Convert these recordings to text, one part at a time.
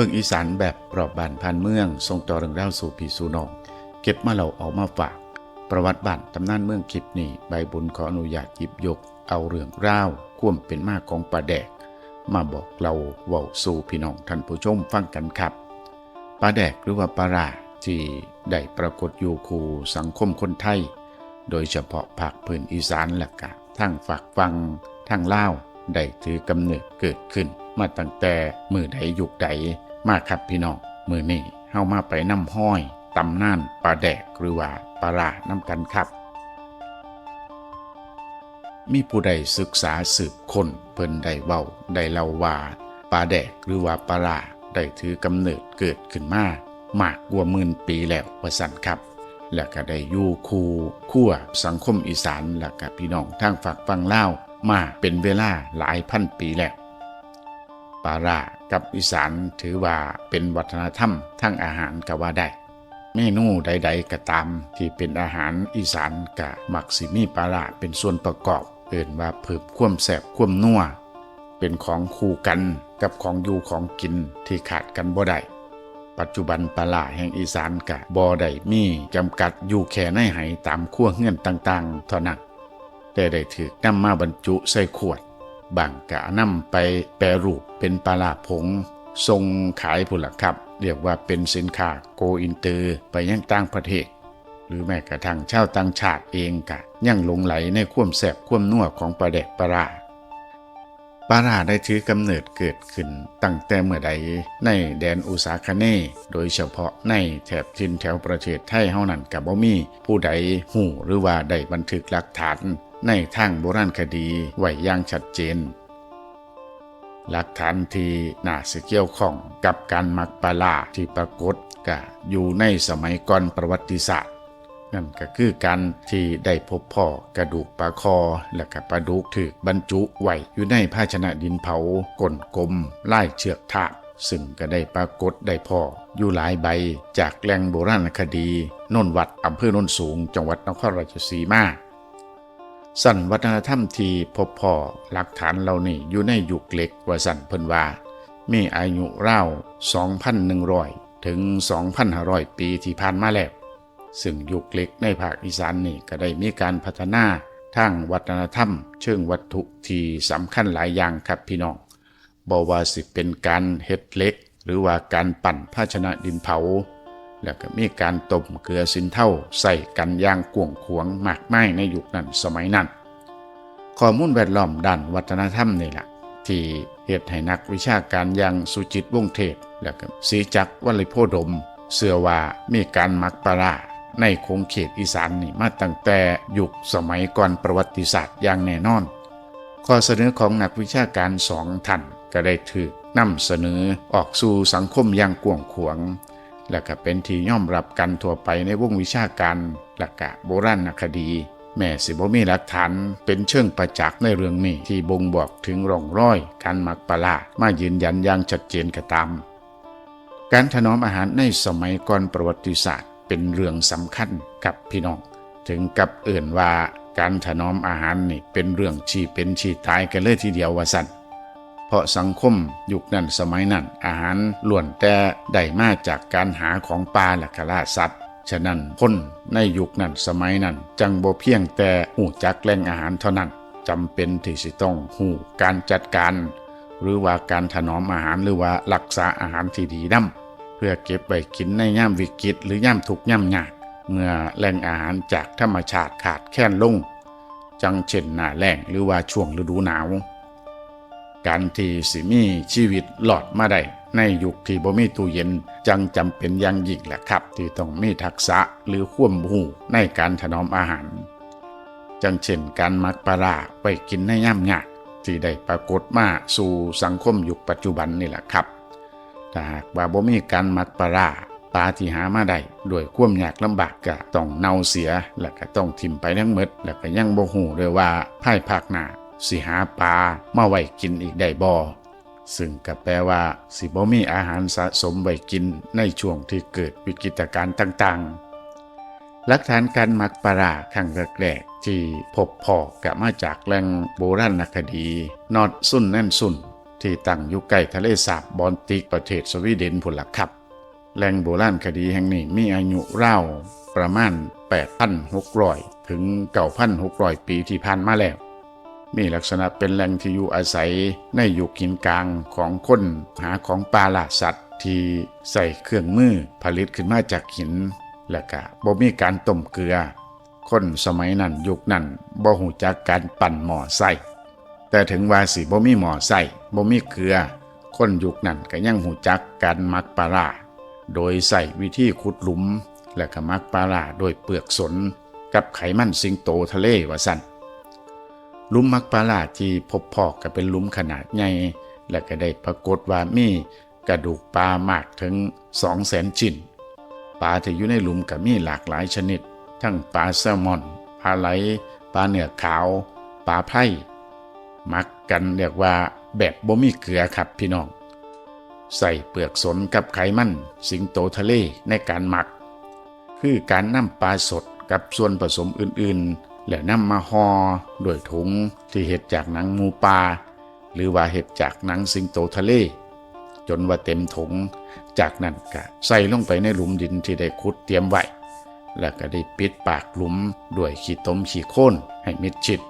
เบิ่งอีสานแบบรอบบ้านพันเมืองส่งต่อเรื่องราสู่พี่สู่นอง เก็บมาเราเอามาฝาก ประวัติบ้านตำนานเมืองคลิปนี้ใบบุญขออนุญาตหยิบยก เอาเรื่องราควมเป็นมากของป่าแดก มาบอกเราเว้าสู่พี่น้องท่านผู้ชมฟังกันครับป่าแดกหรือว่าปลาราที่ได้ปรากฏอยู่คู่สังคมคนไทย โดยเฉพาะภาคพื้นอีสานและกะทั้งฝากฟังทั้งเล่าได้ถือกำเนิดเกิดขึ้นมาตั้งแต่มือใดยุคใด มาครับพี่น้องมือนี้เฮามาไปน้ำห้อยตำนานปลาแดกหรือว่าปลาร่าน้ำกันครับ มีผู้ใดศึกษาสืบค้นเพิ่นได้เว้าได้เล่าว่าปลาแดกหรือว่าปลาร่าได้ถือกำเนิดเกิดขึ้นมามากกว่าหมื่นปีแล้วว่าสั่นครับ และก็ได้อยู่คู่ขั้วสังคมอีสานและก็พี่น้องทางฝักฟังเล่ามาเป็นเวลาหลายพันปีแล้วปลาร่า กับอีสานถือว่าเป็นวัฒนธรรมทางอาหารก็ว่าได้ เมนูใด ๆก็ตามที่เป็นอาหารอีสานกะมักสิมีปลาร้าเป็นส่วนประกอบ เอื่นว่าเพิ่มความแสบความนัวเป็นของคู่กันกับของอยู่ของกินที่ขาดกันบ่ได้ปัจจุบันปลาร้าแห่งอีสานกะบ่ได้มีจำกัดอยู่แค่ในไหตามขั้วเงื่อนต่างๆ เท่านั้นแต่ได้ถือนำมาบรรจุใส่ขวด บางกะนำไปแปรรูปเป็นปลาร้าผงทรงขายผุนละครับ เรียกว่าเป็นสินค้าโกอินเตอร์ไปยังต่างประเทศ หรือแม้กระทั่งชาวต่างชาติเองกะยังหลงไหลในความแสบความนัวของปลาแดกปลาราปลาราได้ถือกำเนิดเกิดขึ้นตั้งแต่เมื่อใดในแดนอุษาคเนย์โดยเฉพาะในแถบทินแถวประเทศไทยเฮานั่นกับบ่มีผู้ใดหูหรือว่าได้บันทึกหลักฐาน ในทางโบราณคดีไว้อย่างชัดเจน หลักฐานที่น่าสิเกี่ยวข้องกับการมักปลาลาที่ปรากฏก็อยู่ในสมัยก่อนประวัติศาสตร์ นั่นก็คือการที่ได้พบพ่อกระดูกปลาคอและก็ปลาดุกถูกบรรจุไว้อยู่ในภาชนะดินเผาก้นกลมไล่เชือกทาบซึ่งก็ได้ปรากฏได้พ่ออยู่หลายใบจากแหล่งโบราณคดีนนวัดอำเภอโนนสูง จังหวัดนครราชสีมา สั่นวัฒนธรรมทีพบพ่อหลักฐานเหล่านี้อยู่ในยุคเล็กว่าสั่นเพิ่นว่า มีอายุรา2,100 ถึง 2,500 ปีที่ผ่านมาแล้ว ซึ่งยุคเล็กในภาคอีสานนี่ก็ได้มีการพัฒนาทางวัฒนธรรม เชิงวัตถุที่สำคัญหลายอย่างครับพี่น้องบ่ว่าสิเป็นการเฮ็ดเล็ก หรือว่าการปั่นภาชนะดินเผา แล้วก็มีการต้มเกลือสินเท่าใส่กันอย่างกวงขวงมากมายในยุคนั้นสมัยนั้นข้อมูลแวดล้อมด้านวัฒนธรรมนี่แหละที่เหตุให้นักวิชาการอย่างสุจิตวงเทพและก็ศรีจักรวัลิโพดม เสื่อว่ามีการมักปลาร้าในคงเขตอีสานนี่มาตั้งแต่ยุคสมัยก่อนประวัติศาสตร์อย่างแน่นอน ข้อเสนอของนักวิชาการสองท่านก็ได้ถูกนำเสนอออกสู่สังคมอย่างกว้างขวาง และก็เป็นที่ยอมรับกันทั่วไปในวงวิชาการและกะโบราณคดี แม่สิบ่มีหลักฐานเป็นเชิงประจักษ์ในเรื่องนี้ที่บ่งบอกถึงร่องรอย การมักปลามายืนยันอย่างชัดเจนก็ตาม การถนอมอาหารในสมัยก่อนประวัติศาสตร์ เป็นเรื่องสำคัญกับพี่น้องถึงกับเอื่นว่าการถนอมอาหารนี่เป็นเรื่องชีเป็นชีตายกันเลยทีเดียวว่าสั่น เพราะสังคมยุคนั้นสมัยนั้นอาหารล้วนแต่ได้มาจากการหาของป่าและกล่าสัตว์ ฉะนั้นคนในยุคนั้นสมัยนั้น จังบ่เพียงแต่หูจักแหล่งอาหารเท่านั้นจำเป็นที่สิต้องหูการจัดการ หรือว่าการถนอมอาหารหรือว่ารักษาอาหารที่ดีนํเพื่อเก็บไว้กินในย่ามวิกฤตหรือย่ามทุกย่ามยากเมื่อแหล่งอาหารจากธรรมชาติขาดแคลนลง จังเช่นหน้าแล้งหรือว่าช่วงฤดูหนาว การที่สิมีชีวิตหลอดมาได้ในยุคที่บ่มีตู้เย็นจังจำเป็นอย่างยิ่งแหละครับ ที่ต้องมีทักษะหรือควมรู้ในการถนอมอาหาร จังเช่นการมักปลาไว้กินในย่ำยากที่ได้ปรากฏมาสู่สังคมยุคปัจจุบันนี่แหละครับถ้าหากว่าบ่มีการมักปลาปลาที่หามาได้ด้วยความยากลำบากก็ต้องเน่าเสีย และก็ต้องทิ่มไปทั้งหมด และก็ยังบ่ฮู้ด้วยว่าภายภาคหน้า สิหาปลามาไว้กินอีกได้บ่ซึ่งก็แปลว่า สิบ่มีอาหารสะสมไว้กินในช่วงที่เกิดวิกฤตการณ์ต่างๆ หลักฐานการมักปลาร้าครั้งแรกๆที่พบพอก็มาจากแหล่งโบราณคดี นอดสุนแน่นสุนที่ตั้งอยู่ใกล้ทะเลสาบบอลติกประเทศสวีเดนพุ่นล่ะครับแหล่งโบราณคดีแห่งนี้มีอายุราวประมาณ 8,600 ถึง 9,600 ปีที่ผ่านมาแล้ว มีลักษณะเป็นแหล่งที่อยู่อาศัยในยุคหินกลางของคนหาของปลาล่าสัตว์ ที่ใส่เครื่องมือผลิตขึ้นมาจากหิน และก็บ่มีการต้มเกลือ คนสมัยนั้นยุคนั้นบ่หูจักการปั่นหม้อไส้แต่ถึงว่าสิบ่มีหม้อไส้บ่มีเกลือ คนยุคนั้นก็ยังหูจักการมักปลาร้าโดยใส่วิธีขุดหลุม และก็มักปลาร้าโดยเปลือกสน กับไขมันสิงโตทะเลว่าสั่น ลุมมักปลาร้าที่พบพอกก็เป็นลุมขนาดใหญ่และก็ได้ปรากฏว่ามีกระดูกปลามากถึง2 0 0แสนชิ้นปลาที่อยู่ในหลุมก็มีหลากหลายชนิด ทั้งปลาแซลมอนปลาไหลปลาเนื้อขาวปลาไพ่มักกันเรียกว่าแบบบ่มีเกลือครับพี่น้อง ใส่เปลือกสนกับไขมันสิงโตทะเลในการหมัก คือการนำปลาสดกับส่วนผสมอื่นๆ แล้วนำมาห่อด้วยถุงที่เห็ดจากหนังหมูปลาหรือว่าเห็ดจากหนังสิงโตทะเล จนว่าเต็มถุงจากนั้นก็ใส่ลงไปในหลุมดินที่ได้ขุดเตรียมไว้แล้วก็ได้ปิดปากหลุมด้วยขี้ต้มขี้โคลนให้มิดชิด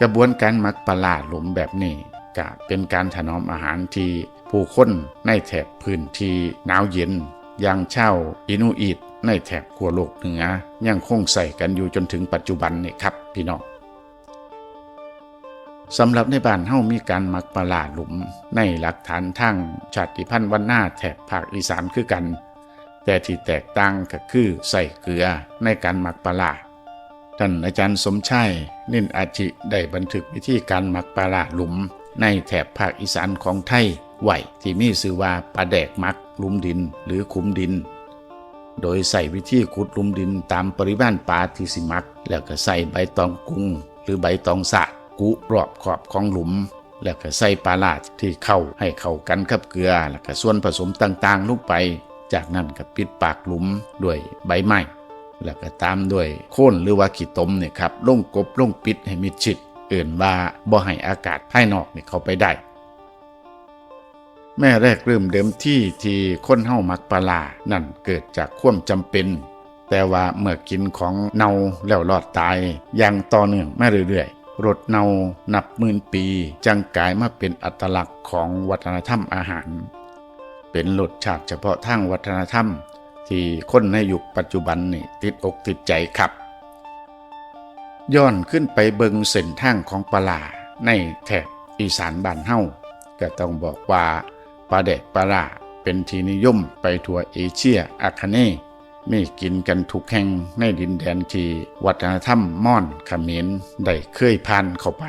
กระบวนการหมักปลาร้าหลุมแบบนี้ก็เป็นการถนอมอาหารที่ผู้คนในแถบพื้นที่หนาวเย็นอย่างเช่าวอินูอิต ในแถบขั้วโลกเหนือยังคงใส่กันอยู่จนถึงปัจจุบันนี่ครับพี่น้องสำหรับในบ้านเฮามีการหมักปลาร้าหลุม ในหลักฐานทางชาติพันธุ์วันหน้าแถบภาคอีสานคือกัน แต่ที่แตกต่างก็คือใส่เกลือในการหมักปลาร้าท่านอาจารย์สมชัยนินอาจิได้บันทึกวิธีการหมักปลาร้าหลุม ในแถบภาคอีสานของไทยไหวที่มีชื่อว่าปลาแดกมักหลุมดินหรือขุมดิน โดยใส่วิธีขุดลุมดินตามปริมาณปลาที่สิมัก แล้วก็ใส่ใบตองกุ้งหรือใบตองสะกุรอบขอบของหลุม แล้วก็ใส่ปลาลาดที่เข้าให้เข้ากันกับเกลือ แล้วก็ส่วนผสมต่างๆลงไป จากนั้นก็ปิดปากหลุมด้วยใบไม้แล้วก็ตามด้วยโค่นหรือว่าขี้ตมเนี่ยครับลงกบลงปิดให้มิดชิดเอื่นว่าบ่ให้อากาศภายนอกเนี่ยเข้าไปได้ แม่แรกเริ่มเดิมที่ที่คนเฮามักปลา นั่นเกิดจากความจำเป็น แต่ว่าเมื่อกินของเน่าแล้วรอดตายอย่างต่อเนื่องมาเรื่อยๆรสเน่านับหมื่นปี จังกลายมาเป็นอัตลักษณ์ของวัฒนธรรมอาหาร เป็นรสชาติเฉพาะทางวัฒนธรรม ที่คนในยุคปัจจุบันนี่ติดอกติดใจครับ ย้อนขึ้นไปเบิงเส้นทางของปลาในแถบอีสานบ้านเฮาก็ต้องบอกว่า ปลาแดกปลาร้าเป็นที่นิยมไปทั่วเอเชียอาคเนย์มีกินกันทุกแห่งในดินแดนที่วัฒนธรรมม่อนขมรได้เคยผ่านเข้าไป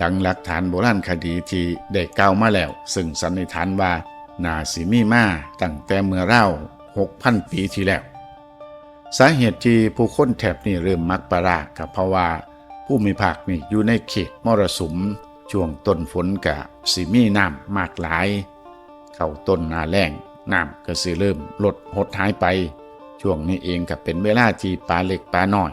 ดังหลักฐานโบราณคดีที่ได้กล่าวมาแล้ว ซึ่งสันนิษฐานว่านาสิมีมาตั้งแต่เมื่อเล่า6,000 ปีที่แล้ว สาเหตุที่ผู้คนแถบนี้เริ่มมักปลาร้าก็เพราะว่าผู้มีภาคนี่อยู่ในเขตมรสุม ช่วงต้นฝนกะสิมีน้ำมากหลาย เข้าต้นนาแล้งน้ำก็สิเริ่มลดหดหายไป ช่วงนี้เองก็เป็นเวลาที่ปลาเล็กปลาน้อย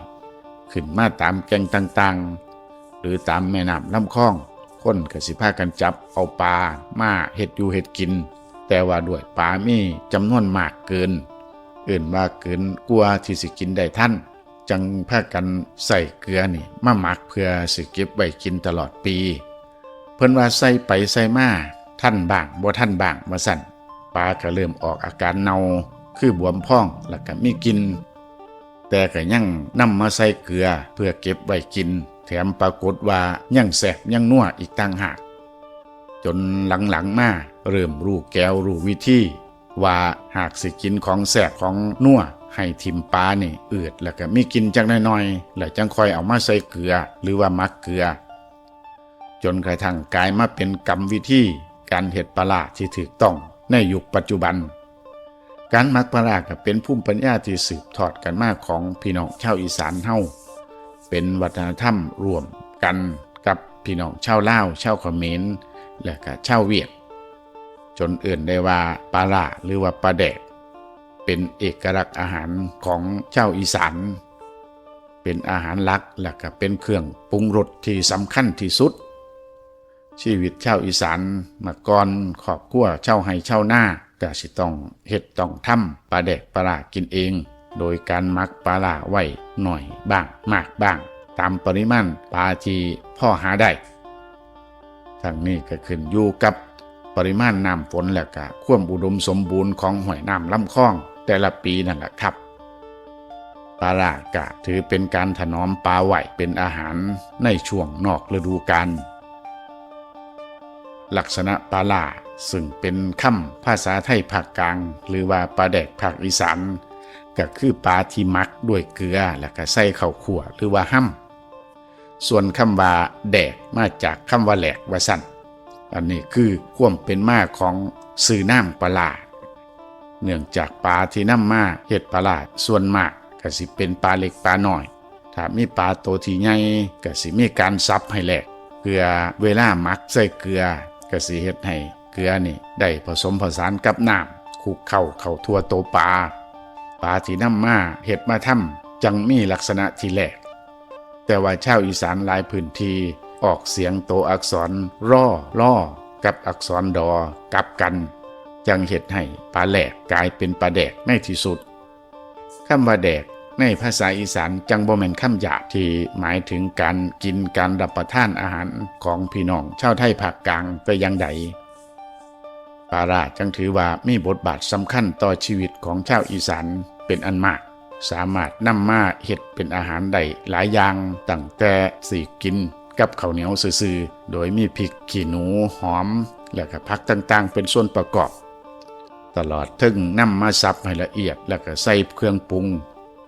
ขึ้นมาตามแก่งต่างๆ หรือตามแม่น้ำลำคลองคนก็สิพากันจับเอาปลามาเห็ดอยู่เห็ดกิน แต่ว่าด้วยปลามีจำนวนมากเกินเอื่นว่าเกินกลัวที่สิกินได้ท่าน จังพากันใส่เกลือนี่มาหมักเพื่อสิเก็บไว้กินตลอดปี พิ่นว่าใส่ไปใส่มาท่านบางบ่ท่านบางมาสั่นปลาก็เริ่มออกอาการเนาคือบวมพองแล้วก็มีกิน แต่ก็ยังนำมาใส่เกลือเพื่อเก็บไว้กิน แถมปรากฏว่ายังแสบยังนัวอีกต่างหาก จนหลังๆมาเริ่มรู้แก้วรู้วิธีว่าหากสิกินของแสบของนัวให้ทิมปลานี่อืดแล้วก็มีกินจักหน้อยๆแล้วจังคอยเอามาใส่เกลือ หรือว่ามักเกลือ จนกระทั่งกลายมาเป็นกรรมวิธีการเห็ดปลาร้าที่ถูกต้องในยุคปัจจุบัน การมักปลาร้าก็เป็นภูมิปัญญาที่สืบทอดกันมาของพี่น้องชาวอีสานเฮาเป็นวัฒนธรรมรวมกันกับพี่น้องชาวลาวชาวเขมรและก็ชาวเวียด จนเอื่นได้ว่าปลาร้าหรือว่าปลาแดกเป็นเอกลักษณ์อาหารของชาวอีสานเป็นอาหารหลักและก็เป็นเครื่องปรุงรสที่สำคัญที่สุด ชีวิตชาวอีสานมาก่อนขอบครัวเช่าให้เช่าหน้าก็สิต้องเฮ็ดต้องทำปลาแดกปลาร้ากินเอง โดยการมักปลาร้าไว้หน่อยบ้างมากบ้าง ตามปริมาณปลาที่พ่อหาได้ทั้งนี้ก็ขึ้นอยู่กับปริมาณน้ำฝนและก็ความอุดมสมบูรณ์ของห้วยน้ำลำคลอง แต่ละปีนั่นแหละครับปลาร้ากะถือเป็นการถนอมปลาไหวเป็นอาหารในช่วงนอกฤดูกาล ลักษณะปลาล่าซึ่งเป็นคำภาษาไทยภาคกลาง หรือว่าปลาแดกภาคอีสานก็คือปลาที่มักด้วยเกลือแล้วก็ใส่ข้าวขั่วหรือว่าห้ำส่วนคำว่าแดกมาจากคำว่าแหลกว่าสั่นอันนี้คือความเป็นมาของสื่อน้ำปลาล่าเนื่องจากปลาที่น้ำมาเห็ดปลาล่าส่วนมากก็สิเป็นปลาเล็กปลาน้อย ถ้ามีปลาโตที่ใหญ่ก็สิมีการซับให้แหลกเกลือเวลาหมักใส่เกลือ ก็สิเฮ็ดให้เกลือนี่ได้ผสมผสานกับน้ำคุกเข้าเข้าทั่วโตปลาปลาที่นำมาเฮ็ดมาทำจังมีลักษณะที่แหลกแต่ว่าชาวอีสานหลายพื้นที่ออกเสียงโตอักษรร่อล่อกับอักษรดอกลับกัน จังเฮ็ดให้ปลาแหลกกลายเป็นปลาแดกในที่สุดคำว่าแดก ในภาษาอีสานจังบ่แม่นคำหยาบที่หมายถึงการกินการรับประทานอาหารของพี่น้องชาวไทยภาคกลางแต่อย่างใดปาราจังถือว่ามีบทบาทสำคัญต่อชีวิตของชาวอีสานเป็นอันมาก สามารถนำมาเฮ็ดเป็นอาหารได้หลายอย่างตั้งแต่สีกินกับข้าวเหนียวซื่อๆ โดยมีพริกขี้หนูหอม และก็ผักต่างๆ เป็นส่วนประกอบ ตลอดถึงนำมาสับให้ละเอียด แล้วก็ใส่เครื่องปรุง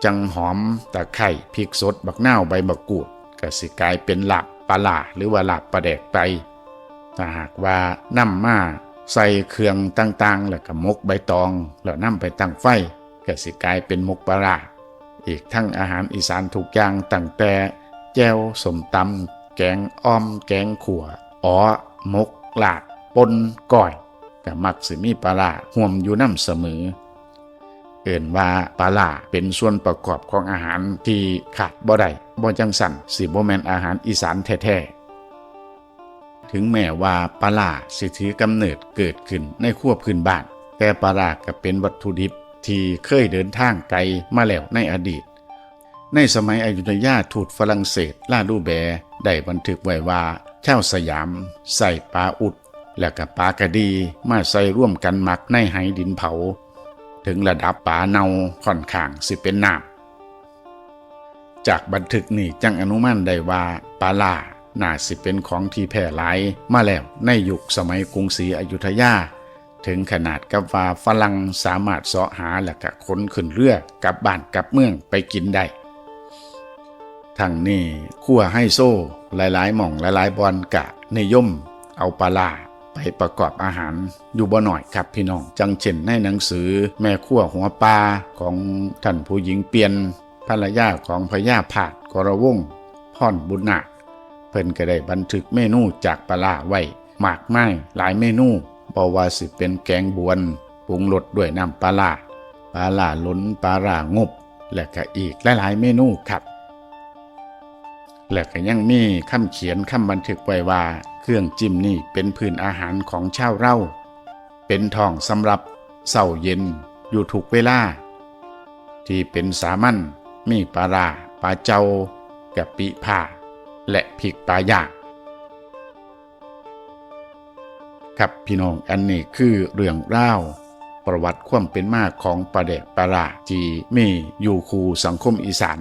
จังหอมตะไคร่พริกสด บักนาวใบมะกรูดก็สิกลายเป็นหลาบปลาล่าหรือว่าหลาบปลาแดกไปถ้าหากว่านำมาใส่เครื่องต่างๆ แล้วก็มกใบตอง แล้วนำไปตั้งไฟก็สิกลายเป็นมกปลาอีกทั้งอาหารอีสานทุกอย่างตั้งแต่ แจ่วสมตำแกงอ้อม แกงขั่วอ๋อมกลาบปนก้อยก็มักสิมีปลาร้าห่วมอยู่น้ำเสมอ เอิ่นว่าปลาล่าเป็นส่วนประกอบของอาหารที่ขาดบ่ได้บ่จังสั่นสิบ่แมนอาหารอีสานแท้ๆถึงแม้ว่าปลาล่าสิถือกำเนิดเกิดขึ้นในขั้วพื้นบ้าน แต่ปลาล่าก็เป็นวัตถุดิบที่เคยเดินทางไกลมาแล้วในอดีต ในสมัยอยุธยาทูตฝรั่งเศสล่าดูแบได้บันทึกไว้ว่าชาวสยาม ใส่ปลาอุด และกับปลากระดีมาใส่ร่วมกันหมักในไหดินเผา ถึงระดับป่าเนาค่อนข้างสิเป็นน้ำจากบันทึกนี่จังอนุมันได้ว่าปลาล่าน่าสิเป็นของที่แพร่หลายมาแล้วในยุคสมัยกรุงศรีอยุธยา ถึงขนาดกับว่าฝรั่งสามารถเสาะหาและก็ขนขึ้นเรือกลับบ้านกลับเมืองไปกินได้ทั้งนี้ขั้วไฮโซ่หลายๆ หม่องหลายๆบอนกะนิยม เอาปลาล่า ไปประกอบอาหารอยู่บ่หน่อยครับพี่น้อง จังเช่นในหนังสือแม่ขั้วหัวปลาของท่านผู้หญิงเปลี่ยนภรรยาของพญาผาดกรวงพ่อนบุญนาคเพิ่นก็ได้บันทึกเมนูจากปลาล่าไว้มากมายหลายเมนูบ่ว่าสิเป็นแกงบวนปรุงรสด้วยน้ำปลาล่าปลาล่าล้นปลาร่างบ และก็อีกหลายๆเมนูครับ และก็ยังมีคำเขียนคำบันทึกไว้ว่า เครื่องจิ้มนี่เป็นพื้นอาหารของชาวเร่า เป็นทองสำหรับเศร้าเย็นอยู่ทุกเวลา ที่เป็นสามัญมีปลาราปลาเจ้ากะปิผ่า และพริกปลายางครับพี่น้องอันนี้คือเรื่องเล่าวประวัติความเป็นมาของปลาแดกปลาราที่มีอยู่คูสังคมอีสาน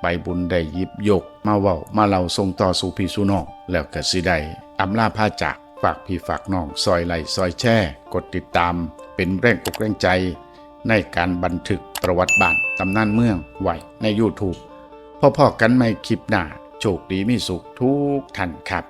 ใบบุญได้ยิบยก มาเว้ามาเล่าส่งต่อสู่พี่สู่น้องแล้วก็สิได้ อำลาพาจากฝากพี่ฝากน้องซอยไหลซอยแช่ กดติดตาม เป็นแรงอกแรงใจ ในการบันทึกประวัติบ้านตำนานเมืองไหวใน YouTube พ่อๆกันไม่คลิปหน้า โชคดีมีสุขทุกท่านครับ